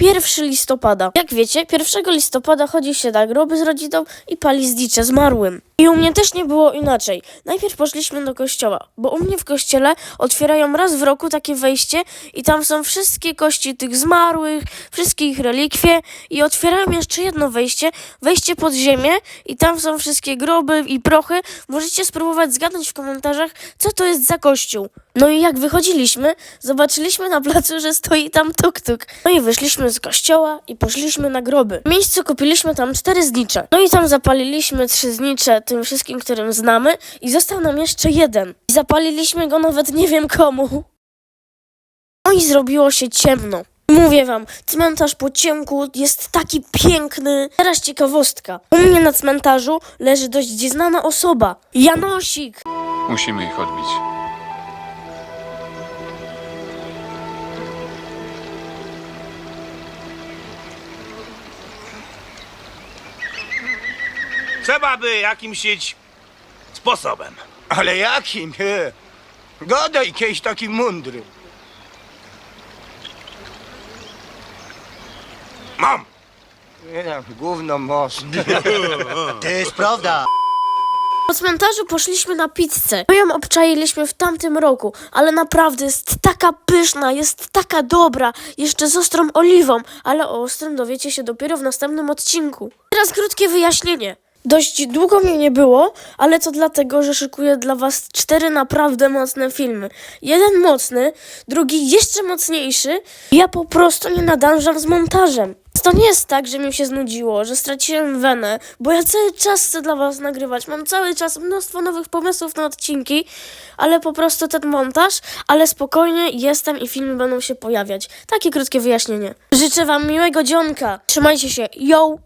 1 listopada. Jak wiecie, 1 listopada chodzi się na groby z rodziną i pali znicze zmarłym. I u mnie też nie było inaczej. Najpierw poszliśmy do kościoła, bo u mnie w kościele otwierają raz w roku takie wejście i tam są wszystkie kości tych zmarłych, wszystkie ich relikwie i otwierają jeszcze jedno wejście, wejście pod ziemię i tam są wszystkie groby i prochy. Możecie spróbować zgadnąć w komentarzach, co to jest za kościół. No i jak wychodziliśmy, zobaczyliśmy na placu, że stoi tam tuk-tuk. No i wyszliśmy z kościoła i poszliśmy na groby. W miejscu kupiliśmy tam cztery znicze. No i tam zapaliliśmy trzy znicze tym wszystkim, którym znamy i został nam jeszcze jeden. I zapaliliśmy go nawet nie wiem komu. No i zrobiło się ciemno. Mówię wam, cmentarz po ciemku jest taki piękny. Teraz ciekawostka. U mnie na cmentarzu leży dość znana osoba. Janosik. Musimy ich odbić. Trzeba by jakimś iść sposobem. Ale jakim? He? Gadaj kiedyś taki mądry. Mam! Nie wiem, gówno most. To jest prawda. Po cmentarzu poszliśmy na pizzę. My ją obczailiśmy w tamtym roku, ale naprawdę jest taka pyszna, jest taka dobra, jeszcze z ostrą oliwą, ale o ostrym dowiecie się dopiero w następnym odcinku. Teraz krótkie wyjaśnienie. Dość długo mnie nie było, ale to dlatego, że szykuję dla was cztery naprawdę mocne filmy. Jeden mocny, drugi jeszcze mocniejszy. Ja po prostu nie nadążam z montażem. To nie jest tak, że mi się znudziło, że straciłem wenę, bo ja cały czas chcę dla was nagrywać. Mam cały czas mnóstwo nowych pomysłów na odcinki, ale po prostu ten montaż, ale spokojnie jestem i filmy będą się pojawiać. Takie krótkie wyjaśnienie. Życzę wam miłego dzionka. Trzymajcie się. Yo!